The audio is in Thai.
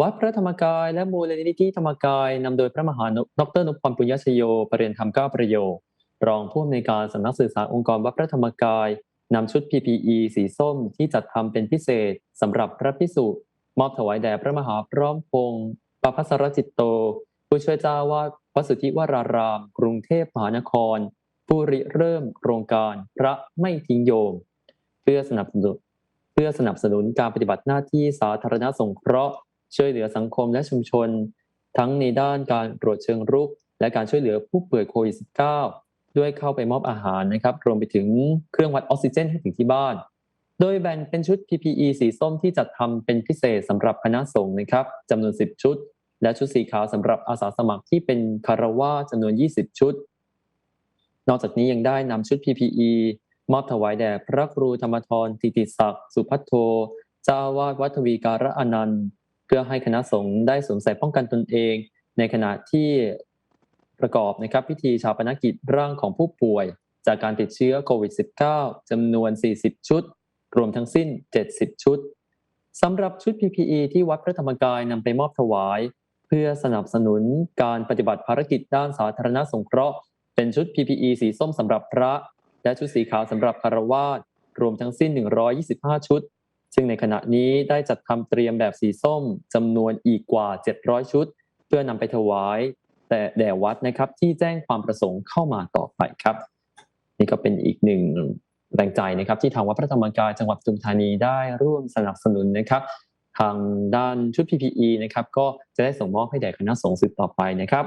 วัดพระธรรมกายและมูลนิธิธรรมกายนำโดยพระมหาดรนพพรปุญญชโยประเรียนธรรมก้าประโยครองผู้อำนวยการสำนักสื่อสารองค์กรวัดพระธรรมกายนำชุด PPE สีส้มที่จัดทำเป็นพิเศษสำหรับพระพิสุมอบถวายแด่พระมหาพร้อมพงศ์ปภัสรจิตโต ผู้ช่วยเจ้าวาดวัดสุทธิวราราม กรุงเทพมหานคร ผู้ริเริ่มโครงการพระไม่ทิ้งโยม เพื่อสนับสนุนเพื่อสนับสนุนการปฏิบัติหน้าที่สาธารณสงเคราะห์ ช่วยเหลือสังคมและชุมชน ทั้งในด้านการตรวจเชิงรุก และการช่วยเหลือผู้ป่วยโควิด -19 ด้วยเข้าไปมอบอาหารนะครับ รวมไปถึงเครื่องวัดออกซิเจนให้ถึงที่บ้าน โดยแบ่งเป็นชุด PPE สีส้มที่จัดทำเป็นพิเศษสำหรับคณะสงฆ์นะครับจำนวน 10 ชุด และชุดสีขาวสำหรับอาสาสมัครที่เป็นคารวาจำนวน 20 ชุด นอกจากนี้ยังได้นำชุด PPE มอบถวายแด่พระครูธรรมทรติติศักดิ์สุพัทโท เจ้าวาสวัดทวีการะอนันต์ พื่อให้คณะสงฆ์ได้สวมใส่ป้องกันตนเอง ในขณะที่ประกอบนะครับพิธีชาปนกิจร่างของผู้ป่วย จากการติดเชื้อโควิด -19 จำนวน 40 ชุด รวมทั้งสิ้น 70 ชุดสำหรับชุด PPE ที่วัดพระธรรมกายนำไปมอบถวาย เพื่อสนับสนุนการปฏิบัติภารกิจด้านสาธารณสงเคราะห์ เป็นชุด PPE สีส้มสำหรับพระ และชุดสีขาวสำหรับคารวาสรวมทั้งสิ้น 125 ชุด ซึ่งในขณะนี้ได้จัดทำเตรียมแบบสีส้มจำนวนอีกกว่า 700 ชุด เพื่อนำไปถวาย แต่แด่วัดนะครับที่แจ้งความประสงค์เข้ามาต่อไปครับ นี่ก็เป็นอีกหนึ่งแรงใจนะครับ ที่ทางวัดพระธรรมกายจังหวัดปทุมธานีได้ร่วมสนับสนุนนะครับทางด้านชุด PPE นะครับก็จะได้ส่งมอบให้แด่คณะสงฆ์สืบต่อไปนะครับ